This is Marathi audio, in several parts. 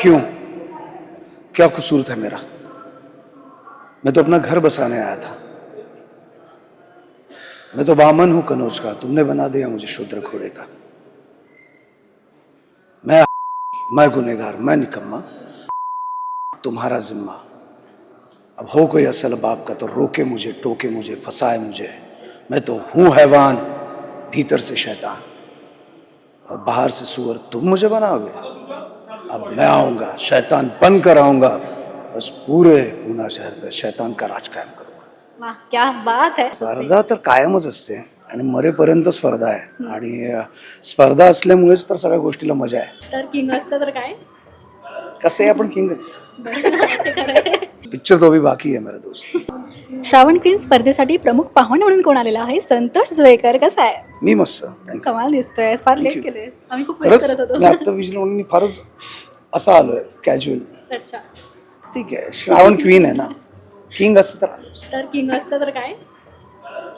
क्यों? क्या कसूर था मेरा? मैं तो अपना घर बसाने आया था। मैं तो बामन हूँ कनौज का। तुमने बना दिया मुझे शूद्र घोड़े का। मैं मैं गुनेगार मैं निकम्मा, तुम्हारा जिम्मा। अब हो कोई असल बाप का तो रोके मुझे, टोके मुझे, फंसाए मुझे। मैं तो हूँ हैवान, भीतर से शैतान। और बाहर से सुअर तुम मुझे बनाओगे? अब मैं आऊंगा शैतान बन कर आऊंगा बस पूरे पुणा शहर पे शैतान का राज कायम करूंगा। क्या बात आहे स्पर्धा तर कायमच असते आणि मरेपर्यंत स्पर्धा आहे. आणि स्पर्धा असल्यामुळेच तर सगळ्या गोष्टीला मजा आहे. तर किंग असतं तर काय? कसं आहे आपण किंगच. पिक्चर तो भी बाकी आहे मेरा दोस्त। श्रावण क्वीन स्पर्धेसाठी प्रमुख पाहुणे म्हणून कोण आलेला आहे? संतोष जुवेकर कसा आहे? मी मस्त कमाल दिसतोय फार लेट. केले आम्ही खूप वेट करत मी होतो विजलं म्हणून मी फारच असा आलोय कॅज्युअल अच्छा. ठीक आहे श्रावण क्वीन आहे ना. किंग असतं. तर किंग असतं तर काय?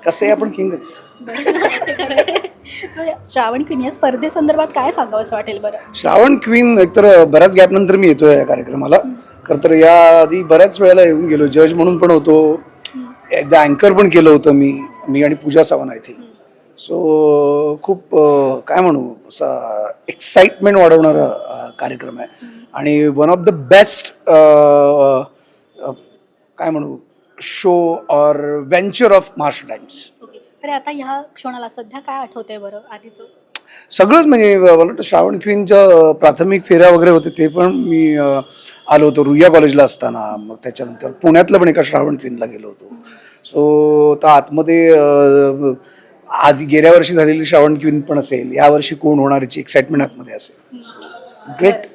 कसं आहे आपण किंगच. So, श्रावण क्वीन या स्पर्धेसंदर्भात काय सांगावं असं वाटेल बरं? श्रावण क्वीन एकतर बऱ्याच गॅप नंतर मी येतोय या कार्यक्रमाला. खरं तर या आधी बऱ्याच वेळेला येऊन गेलो. जज म्हणून पण होतो. एकदा अँकर पण केलं होतं मी. मी आणि Pooja Sawant I think so खूप अं, काय म्हणू? असा एक्साइटमेंट वाढवणारा अं, कार्यक्रम आहे. आणि वन ऑफ द बेस्ट काय म्हणू? Show or venture of Maharashtra Times okay तर आता ह्या क्षणाला सध्या काय आठवतंय बरं आधीचं? सगळंच म्हणजे मला वाटतं श्रावण क्वीनच्या प्राथमिक फेऱ्या वगैरे होते ते पण मी अ, आलो होतो रुईया कॉलेजला असताना. मग त्याच्यानंतर पुण्यातलं पण एका श्रावण क्वीनला गेलो होतो. सो तर आतमध्ये अ, आधी गेल्या वर्षी झालेली श्रावण क्वीन पण असेल. यावर्षी कोण होणार याची एक्साइटमेंट आतमध्ये असेल. ग्रेट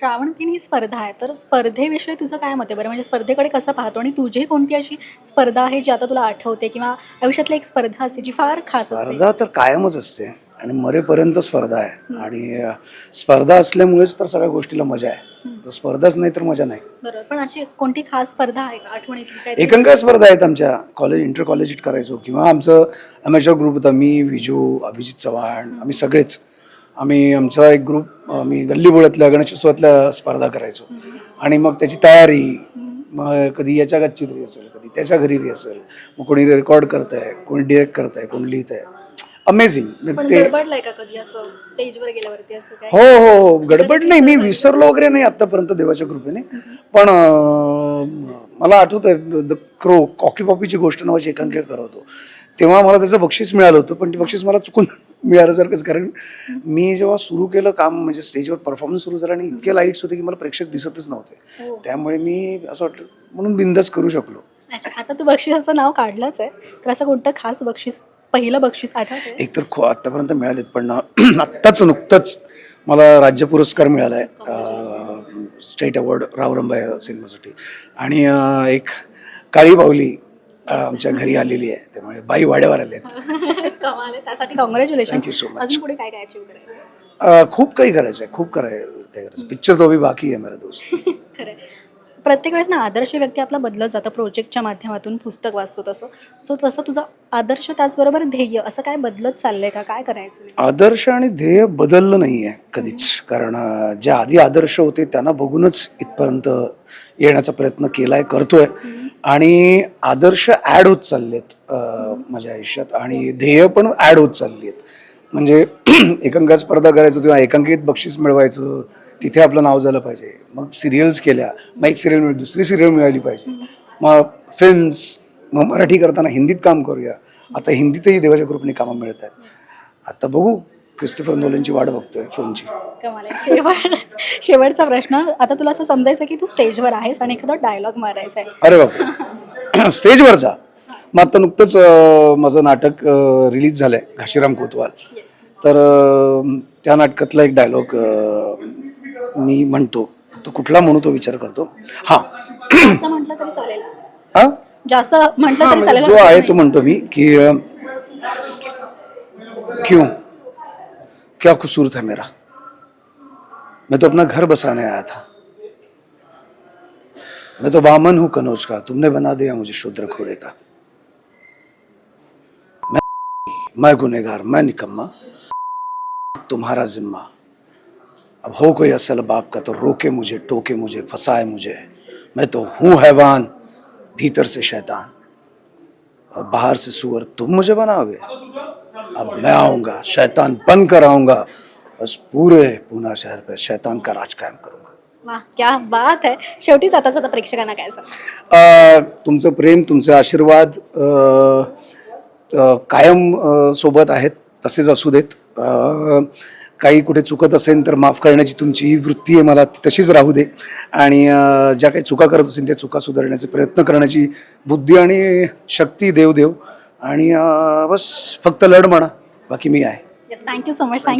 श्रावण क्वीन ही स्पर्धा आहे. तर स्पर्धेविषयी तुझं काय मत आहे? बरं म्हणजे स्पर्धेकडे कसं पाहतो? आणि तुझी कोणती अशी स्पर्धा आहे जी आता तुला आठवते किंवा आयुष्यातली एक स्पर्धा असते जी फार खास असते? स्पर्धा तर कायमच असते आणि मरेपर्यंत स्पर्धा आहे. आणि अ, स्पर्धा असल्यामुळेच तर सगळ्या गोष्टीला मजा आहे. जर स्पर्धाच नाही तर मजा नाही. बरोबर पण अशी कोणती खास स्पर्धा आहे? का आठवणीतली एकांका स्पर्धा आहेत आमच्या. कॉलेज इंटर कॉलेज करायचो किंवा आमचं अमेचर ग्रुप होता. मी विजू अभिजित चव्हाण आम्ही सगळेच. आम्ही आमचा एक ग्रुप आम्ही गल्लीबोळातल्या गणेशोत्सवातल्या स्पर्धा करायचो. आणि मग त्याची तयारी मग कधी याच्या गच्चीत असेल कधी त्याच्या घरी असेल मग कोणी रेकॉर्ड करत आहे कोणी डिरेक्ट करत आहे कोणी लिहित आहे अमेझिंग ते हो हो हो. गडबड नाही. मी विसरलो वगैरे नाही आतापर्यंत देवाच्या कृपेने. पण मला आठवत आहे द क्रो कॉकी पॉपीची गोष्ट नावाची एकांकिका करत होतो. तेव्हा मला त्याचं बक्षीस मिळालं होतं पण ते बक्षीस मला चुकून मिळाल्यासारखंच कारण मी जेव्हा सुरू केलं काम म्हणजे स्टेजवर परफॉर्मन्स सुरू झाला आणि इतके लाईट्स होते की मला प्रेक्षक दिसतच नव्हते. हो. त्यामुळे मी असं वाटलं म्हणून बिंदस करू शकलो. आता तू बक्षिसाचं नाव काढलंच आहे तर असं कोणतं खास बक्षीस पहिलं बक्षीस आठवतंय? एकतर खो आत्तापर्यंत मिळालेत पण आत्ताच नुकतंच मला राज्य पुरस्कार मिळाला आहे स्टेट अवॉर्ड रावरंबा या सिनेमासाठी. आणि एक काळी बाहुली अं, आमच्या घरी आलेली आहे. त्यामुळे बाई वाड्यावर आले कमाल आहे. त्यासाठी congratulation Thank you so much. अजून पुढे काय काय अचीव्ह करायचं? अं, खूप काही करायचं आहे खूप कराय काही करायचं पिक्चर तो भी बाकी आहे मेरा दोस्त. प्रत्येक वेळेस ना आदर्श व्यक्ती आपला बदलत जातं प्रोजेक्टच्या माध्यमातून पुस्तक वाचतो तसं. सो तसं तुझा आदर्श त्याचबरोबर ध्येय असं काय बदलत चाललंय का? काय करायचं आदर्श आणि ध्येय बदललं नाही आहे कधीच कारण जे आधी आदर्श होते त्यांना बघूनच इथपर्यंत येण्याचा प्रयत्न केलाय करतोय. आणि आदर्श ॲड होत चाललेत माझ्या आयुष्यात. आणि ध्येय पण ॲड होत चालली आहेत म्हणजे एकांका स्पर्धा करायचो तेव्हा एकांकित बक्षीस मिळवायचं तिथे आपलं नाव झालं पाहिजे. मग सिरियल्स केल्या मग एक सिरियल मिळाली दुसरी सिरियल मिळाली पाहिजे. मग फिल्म्स मग मराठी करताना हिंदीत काम करूया. आता हिंदीतही देवाच्या कृपेने कामं मिळत आहेत आता बघू क्रिस्टोफर नोलनची वाट बघतोय फोनची. कमाल आहे. शेवट शेवटचा प्रश्न आता तुला असं समजायचं की तू स्टेजवर आहेस आणि एखादा डायलॉग मारायचा आहे. अरे बापरे. स्टेजवरचा मग आता नुकतंच माझं नाटक रिलीज झालंय घाशीराम कोतवाल. तर त्या नाटकातला एक डायलॉग मी म्हणतो तो कुठला म्हणू तो विचार करतो. हा. जास्त म्हटलं तरी चालेल. जास्त म्हटलं तरी म्हणजे जो आहे तो म्हणतो मी की क्यों? क्या कसूर था मेरा? मैं तो अपना घर बसाने आया था। मैं तो बामन हूं कनौज का तुमने बना दिया मुझे शूद्र घोड़े का। मैं गुनेगार मैं निकम्मा। तुम्हारा जिम्मा। अब हो कोई असल बाप का तो रोके मुझे टोके मुझे फंसाए मुझे। मैं तो हूँ हैवान भीतर से शैतान। और बाहर से सुअर तुम मुझे बनाओगे? अब मैं आऊँगा शैतान बन कर आऊँगा। बस पूरे पूना शहर पे शैतान का राज कायम करूँगा। वा क्या बात आहे शेवटीच आता आता प्रेक्षकांना काय सांग तुमचं प्रेम तुमचे आशीर्वाद अ, कायम सोबत आहेत तसेच असू देत. काही कुठे चुकत असेल तर माफ करण्याची तुमची ही वृत्ती आहे मला ती तशीच राहू दे. आणि ज्या काही चुका करत असेल त्या चुका सुधारण्याचे प्रयत्न करण्याची बुद्धी आणि शक्ती देव देव. आणि बस फक्त लढ म्हणा बाकी मी आहे. Thank you so much thank you